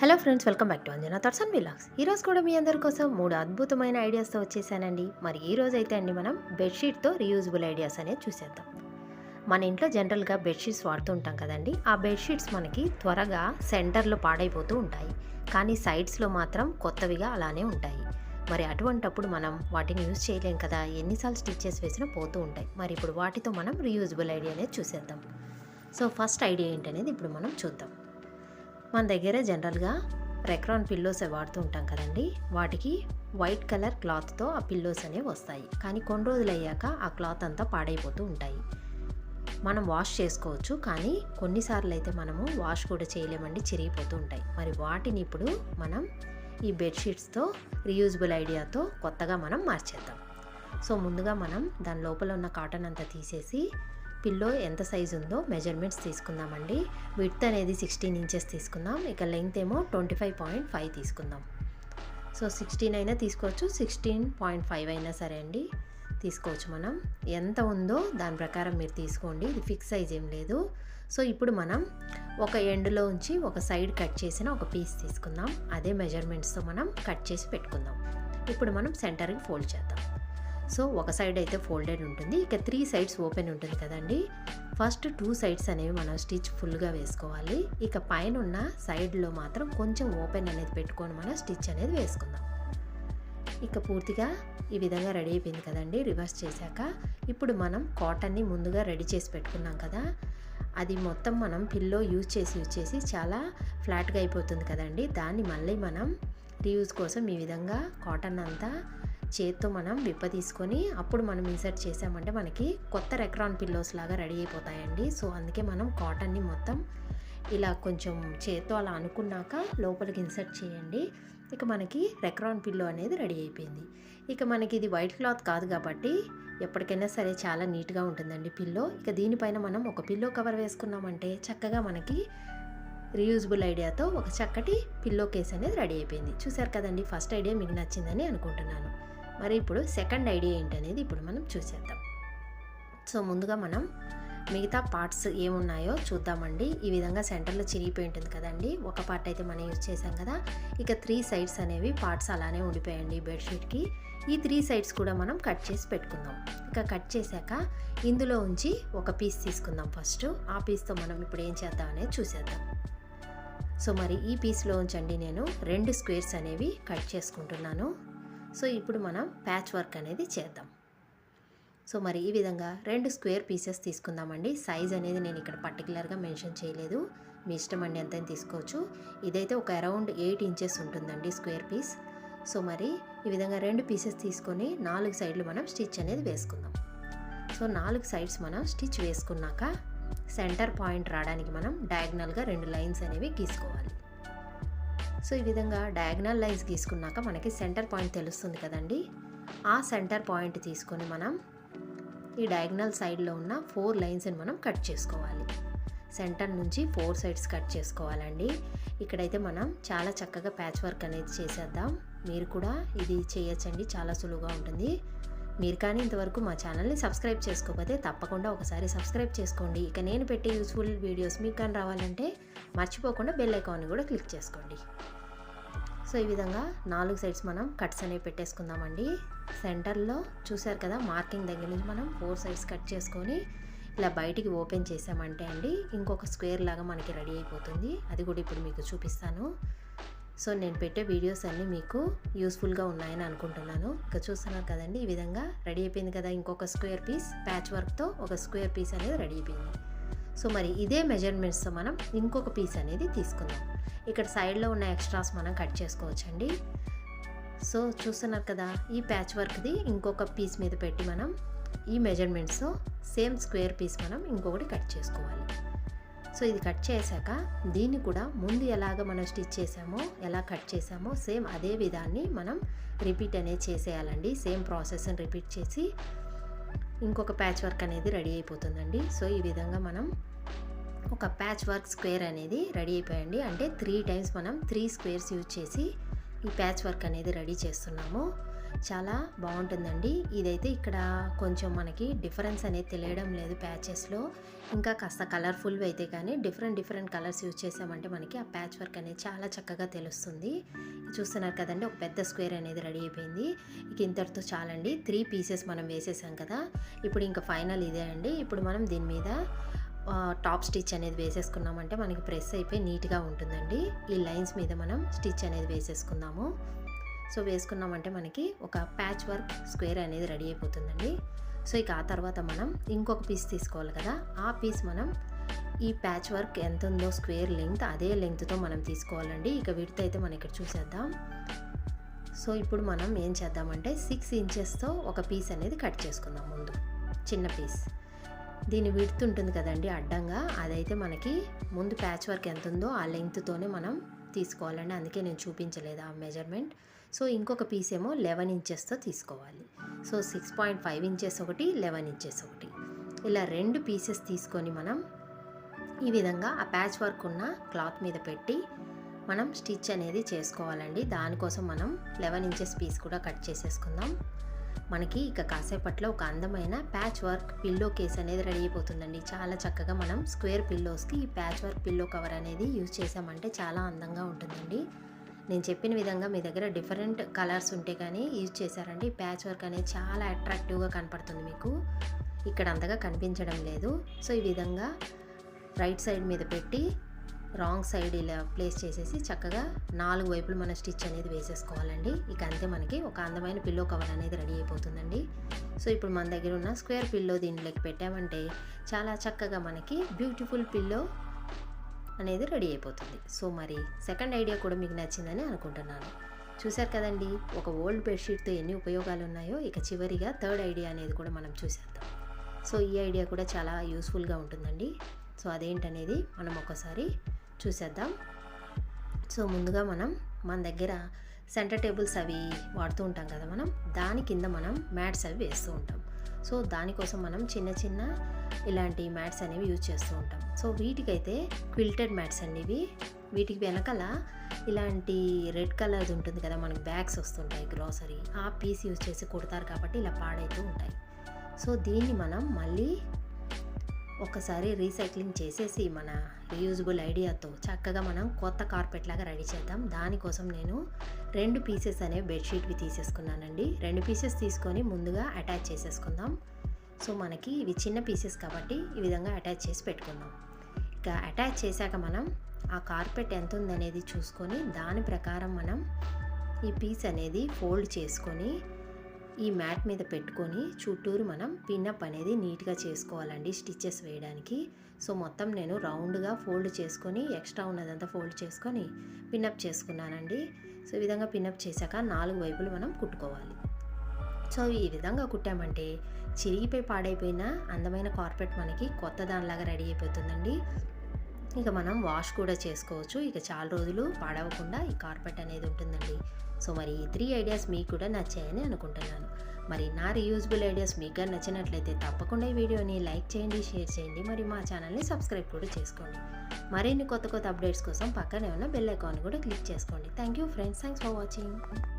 Hello friends welcome back to Anjana thoughts and vlogs. ఈరోజు కూడా మీ అందరి కోసం మూడు అద్భుతమైన ఐడియాస్తో వచ్చేసానండి. మరి ఈ రోజు అయితే అండి మనం బెడ్షీట్తో రీయూజబుల్ ఐడియాస్ అనేది చూసేద్దాం. మన ఇంట్లో జనరల్గా బెడ్షీట్స్ వాడుతూ ఉంటాం కదండి. ఆ బెడ్షీట్స్ మనకి త్వరగా సెంటర్లో పాడైపోతూ ఉంటాయి. కానీ సైడ్స్లో మాత్రం కొత్తవిగా అలానే ఉంటాయి. మరి అటువంటప్పుడు మనం వాటిని యూజ్ చేయలేం కదా. ఎన్నిసార్లు స్టిచ్చెస్ వేసినా పోతూ ఉంటాయి. మరి ఇప్పుడు వాటితో మనం రీయూజబుల్ ఐడియా అనేది చూసేద్దాం. సో ఫస్ట్ ఐడియా ఏంటనేది ఇప్పుడు మనం చూద్దాం. మన దగ్గర జనరల్గా రెక్రాన్ పిల్లోస్ వాడుతూ ఉంటాం కదండి. వాటికి వైట్ కలర్ క్లాత్తో ఆ పిల్లోస్ అనేవి వస్తాయి. కానీ కొన్ని రోజులు అయ్యాక ఆ క్లాత్ అంతా పాడైపోతూ ఉంటాయి. మనం వాష్ చేసుకోవచ్చు. కానీ కొన్నిసార్లు అయితే మనము వాష్ కూడా చేయలేమండి. చిరిగిపోతూ ఉంటాయి. మరి వాటిని ఇప్పుడు మనం ఈ బెడ్షీట్స్తో రీయూజబుల్ ఐడియాతో కొత్తగా మనం మార్చేద్దాం. సో ముందుగా మనం దాని లోపల ఉన్న కాటన్ అంతా తీసేసి పిల్లో ఎంత సైజు ఉందో మెజర్మెంట్స్ తీసుకుందామండి. విడ్త్ అనేది సిక్స్టీన్ ఇంచెస్ తీసుకుందాం. ఇక లెంగ్త్ ఏమో ట్వంటీ ఫైవ్ పాయింట్ ఫైవ్ తీసుకుందాం. సో సిక్స్టీన్ అయినా తీసుకోవచ్చు సిక్స్టీన్ పాయింట్ ఫైవ్ అయినా సరే అండి. తీసుకోవచ్చు మనం. ఎంత ఉందో దాని ప్రకారం మీరు తీసుకోండి. ఇది ఫిక్స్ సైజ్ ఏం లేదు. సో ఇప్పుడు మనం ఒక ఎండ్లో ఉంచి ఒక సైడ్ కట్ చేసిన ఒక పీస్ తీసుకుందాం. అదే మెజర్మెంట్స్తో మనం కట్ చేసి పెట్టుకుందాం. ఇప్పుడు మనం సెంటర్కి ఫోల్డ్ చేద్దాం. సో ఒక సైడ్ అయితే ఫోల్డెడ్ ఉంటుంది. ఇక త్రీ సైడ్స్ ఓపెన్ ఉంటుంది కదండి. ఫస్ట్ టూ సైడ్స్ అనేవి మనం స్టిచ్ ఫుల్గా వేసుకోవాలి. ఇక పైన ఉన్న సైడ్లో మాత్రం కొంచెం ఓపెన్ అనేది పెట్టుకొని మనం స్టిచ్ అనేది వేసుకుందాం. ఇక పూర్తిగా ఈ విధంగా రెడీ అయిపోయింది కదండి. రివర్స్ చేశాక ఇప్పుడు మనం కాటన్ని ముందుగా రెడీ చేసి పెట్టుకున్నాం కదా. అది మొత్తం మనం పిల్లో యూజ్ చేసి యూజ్ చేసి చాలా ఫ్లాట్గా అయిపోతుంది కదండి. దాన్ని మళ్ళీ మనం రీయూజ్ కోసం ఈ విధంగా కాటన్ అంతా చేత్తో మనం విప్ప తీసుకొని అప్పుడు మనం ఇన్సర్ట్ చేసామంటే మనకి కొత్త రెక్రాన్ పిల్లోస్ లాగా రెడీ అయిపోతాయండి. సో అందుకే మనం కాటన్ని మొత్తం ఇలా కొంచెం చేత్తో అలా అనుకున్నాక లోపలికి ఇన్సర్ట్ చేయండి. ఇక మనకి రెక్రాన్ పిల్లో అనేది రెడీ అయిపోయింది. ఇక మనకి ఇది వైట్ క్లాత్ కాదు కాబట్టి ఎప్పటికైనా సరే చాలా నీట్గా ఉంటుందండి పిల్లో. ఇక దీనిపైన మనం ఒక పిల్లో కవర్ వేసుకున్నామంటే చక్కగా మనకి రీయూజబుల్ ఐడియాతో ఒక చక్కటి పిల్లో కేస్ అనేది రెడీ అయిపోయింది. చూసారు కదండి ఫస్ట్ ఐడియా మీకు నచ్చిందని అనుకుంటున్నాను. మరి ఇప్పుడు సెకండ్ ఐడియా ఏంటనేది ఇప్పుడు మనం చూసేద్దాం. సో ముందుగా మనం మిగతా పార్ట్స్ ఏమున్నాయో చూద్దామండి. ఈ విధంగా సెంటర్లో చిరిగిపోయి ఉంటుంది కదండి. ఒక పార్ట్ అయితే మనం యూజ్ చేసాం కదా. ఇక త్రీ సైడ్స్ అనేవి పార్ట్స్ అలానే ఉండిపోయాయండి బెడ్షీట్కి ఈ త్రీ సైడ్స్ కూడా మనం కట్ చేసి పెట్టుకుందాం. ఇక కట్ చేశాక ఇందులో ఉంచి ఒక పీస్ తీసుకుందాం ఫస్ట్ ఆ పీస్తో మనం ఇప్పుడు ఏం చేద్దాం అనేది చూసేద్దాం. సో మరి ఈ పీస్లో ఉంచండి. నేను రెండు స్క్వేర్స్ అనేవి కట్ చేసుకుంటున్నాను. సో ఇప్పుడు మనం ప్యాచ్ వర్క్ అనేది చేద్దాం. సో మరి ఈ విధంగా రెండు స్క్వేర్ పీసెస్ తీసుకుందామండి. సైజ్ అనేది నేను ఇక్కడ పర్టికులర్గా మెన్షన్ చేయలేదు. మీ ఇష్టం అండి ఎంత తీసుకోవచ్చు. ఇదైతే ఒక అరౌండ్ ఎయిట్ ఇంచెస్ ఉంటుందండి స్క్వేర్ పీస్. సో మరి ఈ విధంగా రెండు పీసెస్ తీసుకొని నాలుగు సైడ్లు మనం స్టిచ్ అనేది వేసుకుందాం. సో నాలుగు సైడ్స్ మనం స్టిచ్ వేసుకున్నాక సెంటర్ పాయింట్ రావడానికి మనం డయాగ్నల్గా రెండు లైన్స్ అనేవి గీసుకోవాలి. సో ఈ విధంగా డయాగ్నల్ లైన్స్ గీసుకున్నాక మనకి సెంటర్ పాయింట్ తెలుస్తుంది కదండి. ఆ సెంటర్ పాయింట్ తీసుకొని మనం ఈ డయాగ్నల్ సైడ్లో ఉన్న ఫోర్ లైన్స్ని మనం కట్ చేసుకోవాలి. సెంటర్ నుంచి ఫోర్ సైడ్స్ కట్ చేసుకోవాలండి. ఇక్కడైతే మనం చాలా చక్కగా ప్యాచ్ వర్క్ అనేది చేసేద్దాం. మీరు కూడా ఇది చేయొచ్చండి చాలా సులువుగా ఉంటుంది. మీరు కానీ ఇంతవరకు మా ఛానల్ని సబ్స్క్రైబ్ చేసుకోకపోతే తప్పకుండా ఒకసారి సబ్స్క్రైబ్ చేసుకోండి. ఇక నేను పెట్టే యూస్ఫుల్ వీడియోస్ మీకు కానీ రావాలంటే మర్చిపోకుండా బెల్ ఐకాన్ని కూడా క్లిక్ చేసుకోండి. సో ఈ విధంగా నాలుగు సైడ్స్ మనం కట్స్ అనేవి పెట్టేసుకుందామండి. సెంటర్లో చూసారు కదా మార్కింగ్ దగ్గర నుంచి మనం ఫోర్ సైడ్స్ కట్ చేసుకొని ఇలా బయటికి ఓపెన్ చేసామంటే అండి ఇంకొక స్క్వేర్ లాగా మనకి రెడీ అయిపోతుంది. అది కూడా ఇప్పుడు మీకు చూపిస్తాను. సో నేను పెట్టే వీడియోస్ అన్నీ మీకు యూస్ఫుల్గా ఉన్నాయని అనుకుంటున్నాను. ఇక చూస్తున్నారు కదండి ఈ విధంగా రెడీ అయిపోయింది కదా ఇంకొక స్క్వేర్ పీస్ ప్యాచ్ వర్క్తో ఒక స్క్వేర్ పీస్ అనేది రెడీ అయిపోయింది. సో మరి ఇదే మెజర్మెంట్స్తో మనం ఇంకొక పీస్ అనేది తీసుకుందాం. ఇక్కడ సైడ్లో ఉన్న ఎక్స్ట్రాస్ మనం కట్ చేసుకోవచ్చండి. సో చూస్తున్నారు కదా ఈ ప్యాచ్ వర్క్ది ఇంకొక పీస్ మీద పెట్టి మనం ఈ మెజర్మెంట్స్తో సేమ్ స్క్వేర్ పీస్ మనం ఇంకొకటి కట్ చేసుకోవాలి. సో ఇది కట్ చేశాక దీన్ని కూడా ముందు ఎలాగ మనం స్టిచ్ చేసామో ఎలా కట్ చేసామో సేమ్ అదే విధాన్ని మనం రిపీట్ అనేది చేసేయాలండి. సేమ్ ప్రాసెస్ని రిపీట్ చేసి ఇంకొక ప్యాచ్ వర్క్ అనేది రెడీ అయిపోతుందండి. సో ఈ విధంగా మనం ఒక ప్యాచ్ వర్క్ స్క్వేర్ అనేది రెడీ అయిపోయండి అంటే త్రీ టైమ్స్ మనం త్రీ స్క్వేర్స్ యూజ్ చేసి ఈ ప్యాచ్ వర్క్ అనేది రెడీ చేస్తున్నాము. చాలా బాగుంటుందండి. ఇదైతే ఇక్కడ కొంచెం మనకి డిఫరెన్స్ అనేది తెలియడం లేదు ప్యాచెస్లో ఇంకా కాస్త కలర్ఫుల్ అయితే కానీ డిఫరెంట్ డిఫరెంట్ కలర్స్ యూజ్ చేసామంటే మనకి ఆ ప్యాచ్ వర్క్ అనేది చాలా చక్కగా తెలుస్తుంది. చూస్తున్నారు కదండి ఒక పెద్ద స్క్వేర్ అనేది రెడీ అయిపోయింది. ఇక ఇంతటితో చాలండి. త్రీ పీసెస్ మనం వేసేసాం కదా. ఇప్పుడు ఇంకా ఫైనల్ ఇదే అండి. ఇప్పుడు మనం దీని మీద టాప్ స్టిచ్ అనేది వేసేసుకున్నామంటే మనకి ప్రెస్ అయిపోయి నీట్గా ఉంటుందండి. ఈ లైన్స్ మీద మనం స్టిచ్ అనేది వేసేసుకుందాము. సో వేసుకున్నామంటే మనకి ఒక ప్యాచ్ వర్క్ స్క్వేర్ అనేది రెడీ అయిపోతుందండి. సో ఇక ఆ తర్వాత మనం ఇంకొక పీస్ తీసుకోవాలి కదా. ఆ పీస్ మనం ఈ ప్యాచ్ వర్క్ ఎంత ఉందో స్క్వేర్ లెంగ్త్ అదే లెంగ్త్తో మనం తీసుకోవాలండి. ఇక విడత అయితే మనం ఇక్కడ చూసేద్దాం. సో ఇప్పుడు మనం ఏం చేద్దామంటే సిక్స్ ఇంచెస్తో ఒక పీస్ అనేది కట్ చేసుకుందాం ముందు. చిన్న పీస్. దీని విడ్త్ ఉంటుంది కదండి అడ్డంగా. అదైతే మనకి ముందు ప్యాచ్ వర్క్ ఎంత ఉందో ఆ లెంగ్త్తోనే మనం తీసుకోవాలండి. అందుకే నేను చూపించలేదు ఆ మెజర్మెంట్. సో ఇంకొక పీస్ ఏమో లెవెన్ ఇంచెస్తో తీసుకోవాలి. So six point five inches ఒకటి లెవెన్ ఇంచెస్ ఒకటి. ఇలా రెండు పీసెస్ తీసుకొని మనం ఈ విధంగా ఆ ప్యాచ్ వర్క్ ఉన్న క్లాత్ మీద పెట్టి మనం స్టిచ్ అనేది చేసుకోవాలండి. దానికోసం మనం లెవెన్ ఇంచెస్ పీస్ కూడా కట్ చేసేసుకుందాం. మనకి ఇక కాసేపట్లో ఒక అందమైన ప్యాచ్ వర్క్ పిల్లో కేస్ అనేది రెడీ అయిపోతుందండి. చాలా చక్కగా మనం స్క్వేర్ పిల్లోస్కి ఈ ప్యాచ్ వర్క్ పిల్లో కవర్ అనేది యూజ్ చేసామంటే చాలా అందంగా ఉంటుందండి. నేను చెప్పిన విధంగా మీ దగ్గర డిఫరెంట్ కలర్స్ ఉంటే కానీ యూజ్ చేశారండి ప్యాచ్ వర్క్ అనేది చాలా అట్రాక్టివ్గా కనపడుతుంది మీకు. ఇక్కడ అంతగా కనిపించడం లేదు. సో ఈ విధంగా రైట్ సైడ్ మీద పెట్టి రాంగ్ సైడ్ ఇలా ప్లేస్ చేసేసి చక్కగా నాలుగు వైపులు మన స్టిచ్ అనేది వేసేసుకోవాలండి. ఇక అంతే మనకి ఒక అందమైన పిల్లో కవర్ అనేది రెడీ అయిపోతుందండి. సో ఇప్పుడు మన దగ్గర ఉన్న స్క్వేర్ పిల్లో దీనిలోకి పెట్టామంటే చాలా చక్కగా మనకి బ్యూటిఫుల్ పిల్లో అనేది రెడీ అయిపోతుంది. సో మరి సెకండ్ ఐడియా కూడా మీకు నచ్చిందని అనుకుంటున్నాను. చూశారు కదండి ఒక ఓల్డ్ బెడ్షీట్తో ఎన్ని ఉపయోగాలు ఉన్నాయో ఇక చివరిగా థర్డ్ ఐడియా అనేది కూడా మనం చూసేద్దాం. సో ఈ ఐడియా కూడా చాలా యూస్ఫుల్గా ఉంటుందండి. సో అదేంటనేది మనం ఒకసారి చూసేద్దాం. సో ముందుగా మనం మన దగ్గర సెంటర్ టేబుల్స్ అవి వాడుతూ ఉంటాం కదా మనం. దాని కింద మనం మ్యాట్స్ అవి వేస్తూ ఉంటాం. సో దానికోసం మనం చిన్న చిన్న ఇలాంటి మ్యాట్స్ అనేవి యూజ్ చేస్తూ ఉంటాం. సో వీటికైతే క్విల్టెడ్ మ్యాట్స్ అండి ఇవి వీటికి వెనకాల ఇలాంటి రెడ్ కలర్ది ఉంటుంది కదా మనకి బ్యాగ్స్ వస్తుంటాయి గ్రోసరీ ఆ పీస్ యూజ్ చేసి కుడతారు కాబట్టి ఇలా పాడైతూ ఉంటాయి. సో దీన్ని మనం మళ్ళీ ఒకసారి రీసైక్లింగ్ చేసేసి మన రీయూజబుల్ ఐడియాతో చక్కగా మనం కొత్త కార్పెట్ లాగా రెడీ చేద్దాం. దానికోసం నేను రెండు పీసెస్ అనే బెడ్షీట్వి తీసేసుకున్నానండి. రెండు పీసెస్ తీసుకొని ముందుగా అటాచ్ చేసేసుకుందాం. సో మనకి ఇవి చిన్న పీసెస్ కాబట్టి ఈ విధంగా అటాచ్ చేసి పెట్టుకుందాం. ఇక అటాచ్ చేశాక మనం ఆ కార్పెట్ ఎంత ఉందనేది చూసుకొని దాని ప్రకారం మనం ఈ పీస్ అనేది ఫోల్డ్ చేసుకొని ఈ మ్యాట్ మీద పెట్టుకొని చుట్టూరు మనం పిన్అప్ అనేది నీట్గా చేసుకోవాలండి స్టిచ్చెస్ వేయడానికి. సో మొత్తం నేను రౌండ్గా ఫోల్డ్ చేసుకొని ఎక్స్ట్రా ఉన్నదంతా ఫోల్డ్ చేసుకొని పిన్అప్ చేసుకున్నానండి. సో ఈ విధంగా పిన్అప్ చేశాక నాలుగు వైపులు మనం కుట్టుకోవాలి. సో ఈ విధంగా కుట్టామంటే చిరిగిపోయి పాడైపోయిన అందమైన కార్పెట్ మనకి కొత్త దానిలాగా రెడీ అయిపోతుందండి. ఇక మనం వాష్ కూడా చేసుకోవచ్చు. ఇక చాలా రోజులు పాడవకుండా ఈ కార్పెట్ అనేది ఉంటుందండి. సో మరి ఈ త్రీ ఐడియాస్ మీకు కూడా నచ్చాయని అనుకుంటున్నాను. మరి నా రీయూజబుల్ ఐడియాస్ మీకు నచ్చినట్లయితే తప్పకుండా ఈ వీడియోని లైక్ చేయండి షేర్ చేయండి. మరి మా ఛానల్ని సబ్స్క్రైబ్ కూడా చేసుకోండి. మరిన్ని కొత్త కొత్త అప్డేట్స్ కోసం పక్కనే ఉన్న బెల్ ఐకాన్ కూడా క్లిక్ చేసుకోండి. Thank you friends thanks for watching